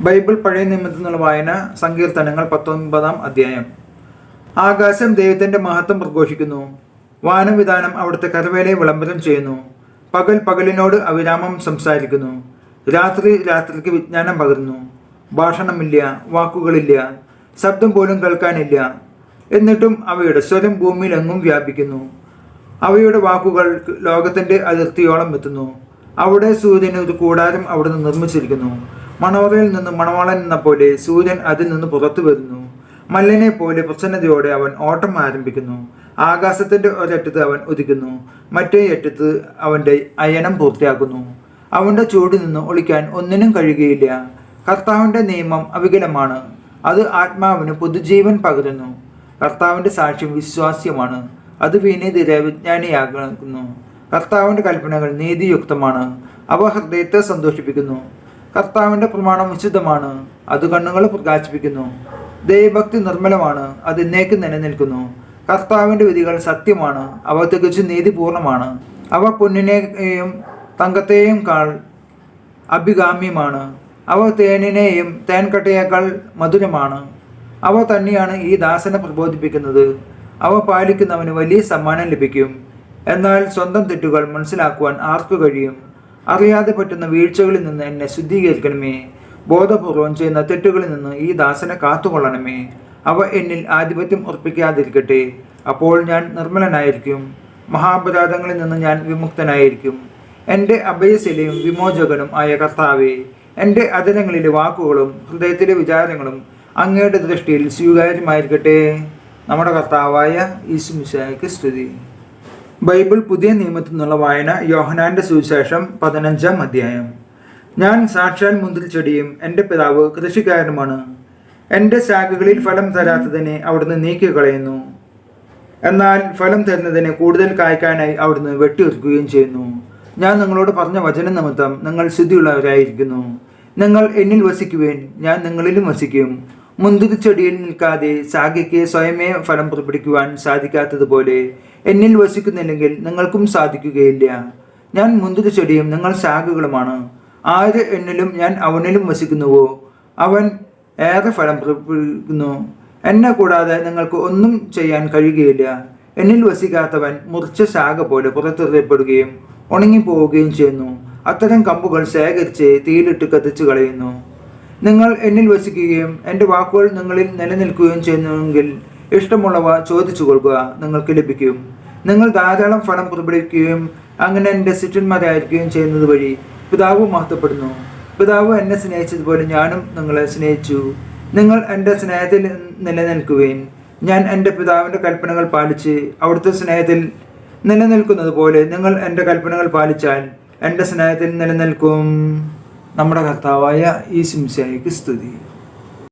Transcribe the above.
Bible പഴയ നിയമത്തിൽ നിന്നുള്ള വായന സങ്കീർത്തനങ്ങൾ പത്തൊൻപതാം അധ്യായം. ആകാശം ദൈവത്തിന്റെ മഹത്വം പ്രഘോഷിക്കുന്നു. വാനവിധാനം അവിടുത്തെ കരവേലയെ വിളംബരം ചെയ്യുന്നു. പകൽ പകലിനോട് അവിരാമം സംസാരിക്കുന്നു. രാത്രി രാത്രിക്ക് വിജ്ഞാനം പകരുന്നു. ഭാഷണമില്ല വാക്കുകളില്ല ശബ്ദം പോലും കേൾക്കാനില്ല. എന്നിട്ടും അവയുടെ സ്വരം ഭൂമിയിലെങ്ങും വ്യാപിക്കുന്നു. അവയുടെ വാക്കുകൾ ലോകത്തിന്റെ അതിർത്തിയോളം എത്തുന്നു. അവിടെ സൂര്യന് ഒരു കൂടാരം അവിടുന്ന് നിർമ്മിച്ചിരിക്കുന്നു. മണവറയിൽ നിന്ന് മണവാളൻ എന്ന പോലെ സൂര്യൻ അതിൽ നിന്ന് പുറത്തു വരുന്നു. മല്ലനെ പോലെ പ്രസന്നതയോടെ അവൻ ഓട്ടം ആരംഭിക്കുന്നു. ആകാശത്തിന്റെ ഒരറ്റത്ത് അവൻ ഒതുക്കുന്നു മറ്റേ അറ്റത്ത് അവന്റെ അയനം പൂർത്തിയാക്കുന്നു. അവന്റെ ചൂടിൽ നിന്ന് ഒളിക്കാൻ ഒന്നിനും കഴിയുകയില്ല. കർത്താവിന്റെ നിയമം അവികലമാണ്. അത് ആത്മാവിന് പുതുജീവൻ പകരുന്നു. കർത്താവിന്റെ സാക്ഷ്യം വിശ്വാസ്യമാണ്. അത് വിനീതിരെ വിജ്ഞാനിയാകുന്നു കർത്താവിന്റെ കൽപ്പനകൾ നീതിയുക്തമാണ്. അവ ഹൃദയത്തെ സന്തോഷിപ്പിക്കുന്നു. കർത്താവിന്റെ പ്രമാണം വിശുദ്ധമാണ്. അത് കണ്ണുകളെ പ്രകാശിപ്പിക്കുന്നു. ദൈവഭക്തി നിർമ്മലമാണ്. അത് എന്നേക്കും നിലനിൽക്കുന്നു. കർത്താവിന്റെ വിധികൾ സത്യമാണ്. അവ തികച്ചും നീതിപൂർണമാണ് അവ പൊന്നിനെയും തങ്കത്തെയും കാൾ അഭികാമ്യമാണ്. അവ തേനിനെയും തേൻകട്ടയേക്കാൾ മധുരമാണ്. അവ തന്നെയാണ് ഈ ദാസനെ പ്രബോധിപ്പിക്കുന്നത്. അവ പാലിക്കുന്നവന് വലിയ സമ്മാനം ലഭിക്കും. എന്നാൽ സ്വന്തം തെറ്റുകൾ മനസ്സിലാക്കുവാൻ ആർക്കു കഴിയും? അറിയാതെ പറ്റുന്ന വീഴ്ചകളിൽ നിന്ന് എന്നെ ശുദ്ധീകരിക്കണമേ. ബോധപൂർവം ചെയ്യുന്ന തെറ്റുകളിൽ നിന്ന് ഈ ദാസനെ കാത്തുകൊള്ളണമേ. അവ എന്നിൽ ആധിപത്യം ഉറപ്പിക്കാതിരിക്കട്ടെ. അപ്പോൾ ഞാൻ നിർമ്മലനായിരിക്കും. മഹാപരാധങ്ങളിൽ നിന്ന് ഞാൻ വിമുക്തനായിരിക്കും. എന്റെ അഭയശിലയും വിമോചകനും ആയ കർത്താവെ എന്റെ അതിരങ്ങളിലെ വാക്കുകളും ഹൃദയത്തിലെ വിചാരങ്ങളും അങ്ങയുടെ ദൃഷ്ടിയിൽ സ്വീകാര്യമായിരിക്കട്ടെ. നമ്മുടെ കർത്താവായ ഈശുമിശായ്ക്ക് സ്തുതി. ബൈബിൾ പുതിയ നിയമത്തിൽ നിന്നുള്ള വായന യോഹനാന്റെ സുവിശേഷം പതിനഞ്ചാം അധ്യായം. ഞാൻ സാക്ഷാൽ മുന്തിരിച്ചെടിയും എന്റെ പിതാവ് കൃഷിക്കാരനുമാണ്. എന്റെ ശാഖകളിൽ ഫലം തരാത്തതിനെ അവിടുന്ന് നീക്കി കളയുന്നു എന്നാൽ ഫലം തരുന്നതിനെ കൂടുതൽ കായ്ക്കാനായി അവിടുന്ന് വെട്ടിയൊരുക്കുകയും ചെയ്യുന്നു. ഞാൻ നിങ്ങളോട് പറഞ്ഞ വചന നിമിത്തം നിങ്ങൾ ശുദ്ധിയുള്ളവരായിരിക്കുന്നു. നിങ്ങൾ എന്നിൽ വസിക്കുവേൻ ഞാൻ നിങ്ങളിലും വസിക്കും. മുന്തിരിച്ചെടിയിൽ നിൽക്കാതെ ശാഖയ്ക്ക് സ്വയമേ ഫലം പുറപ്പെടുവിക്കുവാൻ സാധിക്കാത്തതുപോലെ എന്നിൽ വസിക്കുന്നില്ലെങ്കിൽ നിങ്ങൾക്കും സാധിക്കുകയില്ല. ഞാൻ മുന്തിരി മുന്തിരിച്ചെടിയും നിങ്ങൾ ശാഖകളുമാണ് ആര് എന്നിലും ഞാൻ അവനിലും വസിക്കുന്നുവോ? അവൻ ഏറെ ഫലം പുറപ്പെടുവിക്കുന്നു. എന്നെ കൂടാതെ നിങ്ങൾക്ക് ഒന്നും ചെയ്യാൻ കഴിയുകയില്ല. എന്നിൽ വസിക്കാത്തവൻ മുറിച്ച ശാഖ പോലെ പുറത്തെറിയപ്പെടുകയും ഉണങ്ങിപ്പോവുകയും ചെയ്യുന്നു. അത്തരം കമ്പുകൾ ശേഖരിച്ച് തീയിലിട്ട് കത്തിച്ചു കളയുന്നു. നിങ്ങൾ എന്നിൽ വസിക്കുകയും എന്റെ വാക്കുകൾ നിങ്ങളിൽ നിലനിൽക്കുകയും ചെയ്യുന്നുവെങ്കിൽ ഇഷ്ടമുള്ളവ ചോദിച്ചു കൊടുക്കുക നിങ്ങൾക്ക് ലഭിക്കും. നിങ്ങൾ ധാരാളം ഫലം പുറപ്പെടുവിക്കുകയും അങ്ങനെ എന്റെ സിറ്റന്മാരായിരിക്കുകയും ചെയ്യുന്നത് വഴി പിതാവ് മഹത്വപ്പെടുന്നു. പിതാവ് എന്നെ സ്നേഹിച്ചതുപോലെ ഞാനും നിങ്ങളെ സ്നേഹിച്ചു. നിങ്ങൾ എന്റെ സ്നേഹത്തിൽ നിലനിൽക്കുകയും ഞാൻ എന്റെ പിതാവിന്റെ കൽപ്പനകൾ പാലിച്ച് അവിടുത്തെ സ്നേഹത്തിൽ നിലനിൽക്കുന്നത് പോലെ നിങ്ങൾ എന്റെ കൽപ്പനകൾ പാലിച്ചാൽ എന്റെ സ്നേഹത്തിൽ നിലനിൽക്കും. നമ്മുടെ കർത്താവായ ഈ സിംസയ്ക്ക് സ്തുതി.